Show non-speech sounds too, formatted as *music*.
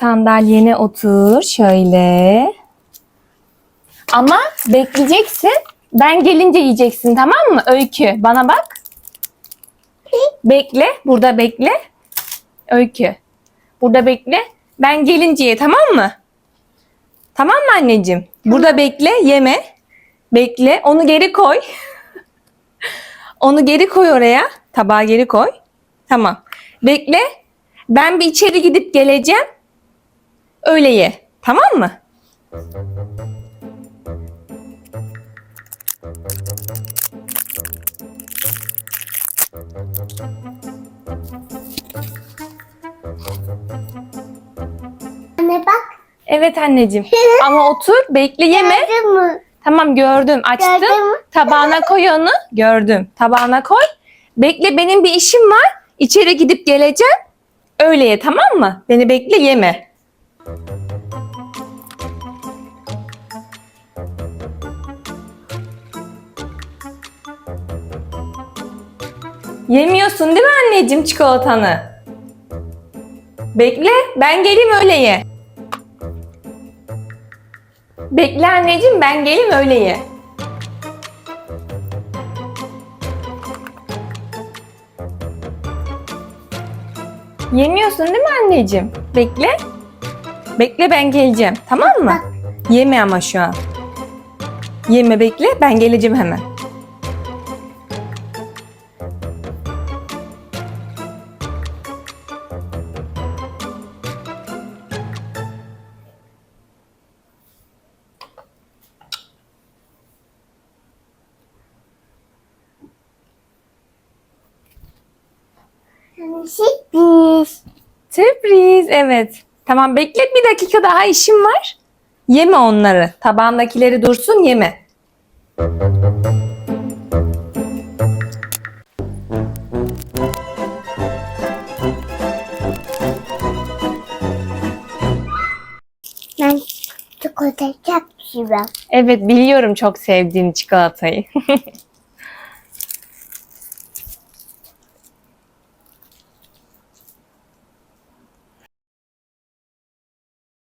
Sandalyene otur şöyle. Ama bekleyeceksin. Ben gelince yiyeceksin tamam mı? Öykü bana bak. Bekle. Burada bekle. Öykü. Burada bekle. Ben gelince ye tamam mı? Tamam mı anneciğim? Burada bekle yeme. Bekle. Onu geri koy. *laughs* Onu geri koy oraya. Tabağa geri koy. Tamam. Bekle. Ben bir içeri gidip geleceğim. Öyle ye. Tamam mı? Anne bak. Evet anneciğim. *laughs* Ama otur, bekle yeme. Gördün mü? Tamam gördüm. Açtım. Gördün mü? Tabağına koy onu. Gördüm. Tabağına koy. Bekle benim bir işim var. İçeri gidip geleceğim. Öyle ye tamam mı? Beni bekle yeme. Yemiyorsun değil mi anneciğim çikolatanı? Bekle ben geleyim öyle ye. Bekle anneciğim ben geleyim öyle ye. Yemiyorsun değil mi anneciğim? Bekle. Bekle ben geleceğim. Tamam mı? Yeme ama şu an. Yeme bekle ben geleceğim hemen. Sürpriz. Sürpriz evet. Tamam bekle bir dakika daha işim var. Yeme onları. Tabağındakileri dursun yeme. Ben çikolata seviyorum. Evet biliyorum çok sevdiğin çikolatayı. *laughs*